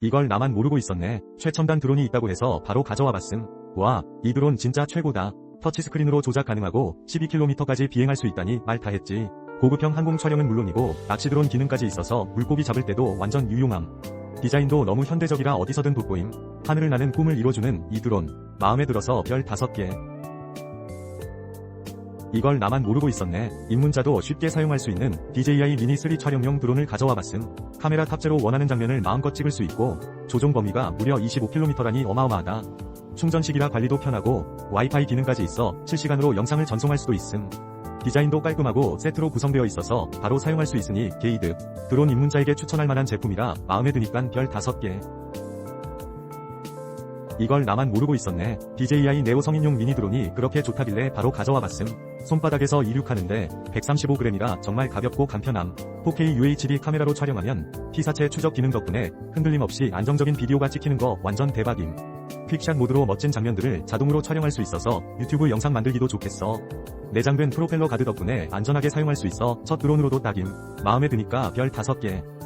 이걸 나만 모르고 있었네. 최첨단 드론이 있다고 해서 바로 가져와 봤음. 와, 이 드론 진짜 최고다. 터치스크린으로 조작 가능하고 12km까지 비행할 수 있다니 말 다 했지. 고급형 항공 촬영은 물론이고 낚시 드론 기능까지 있어서 물고기 잡을 때도 완전 유용함. 디자인도 너무 현대적이라 어디서든 돋보임. 하늘을 나는 꿈을 이뤄주는 이 드론. 마음에 들어서 별 5개. 이걸 나만 모르고 있었네. 입문자도 쉽게 사용할 수 있는 DJI 미니 3 촬영용 드론을 가져와 봤음. 카메라 탑재로 원하는 장면을 마음껏 찍을 수 있고 조종 범위가 무려 25km라니 어마어마하다. 충전식이라 관리도 편하고 와이파이 기능까지 있어 실시간으로 영상을 전송할 수도 있음. 디자인도 깔끔하고 세트로 구성되어 있어서 바로 사용할 수 있으니 게이드. 드론 입문자에게 추천할 만한 제품이라 마음에 드니깐 별 5개. 이걸 나만 모르고 있었네. DJI 네오 성인용 미니 드론이 그렇게 좋다길래 바로 가져와 봤음. 손바닥에서 이륙하는데 135g이라 정말 가볍고 간편함. 4K UHD 카메라로 촬영하면 피사체 추적 기능 덕분에 흔들림 없이 안정적인 비디오가 찍히는 거 완전 대박임. 퀵샷 모드로 멋진 장면들을 자동으로 촬영할 수 있어서 유튜브 영상 만들기도 좋겠어. 내장된 프로펠러 가드 덕분에 안전하게 사용할 수 있어 첫 드론으로도 딱임. 마음에 드니까 별 5개.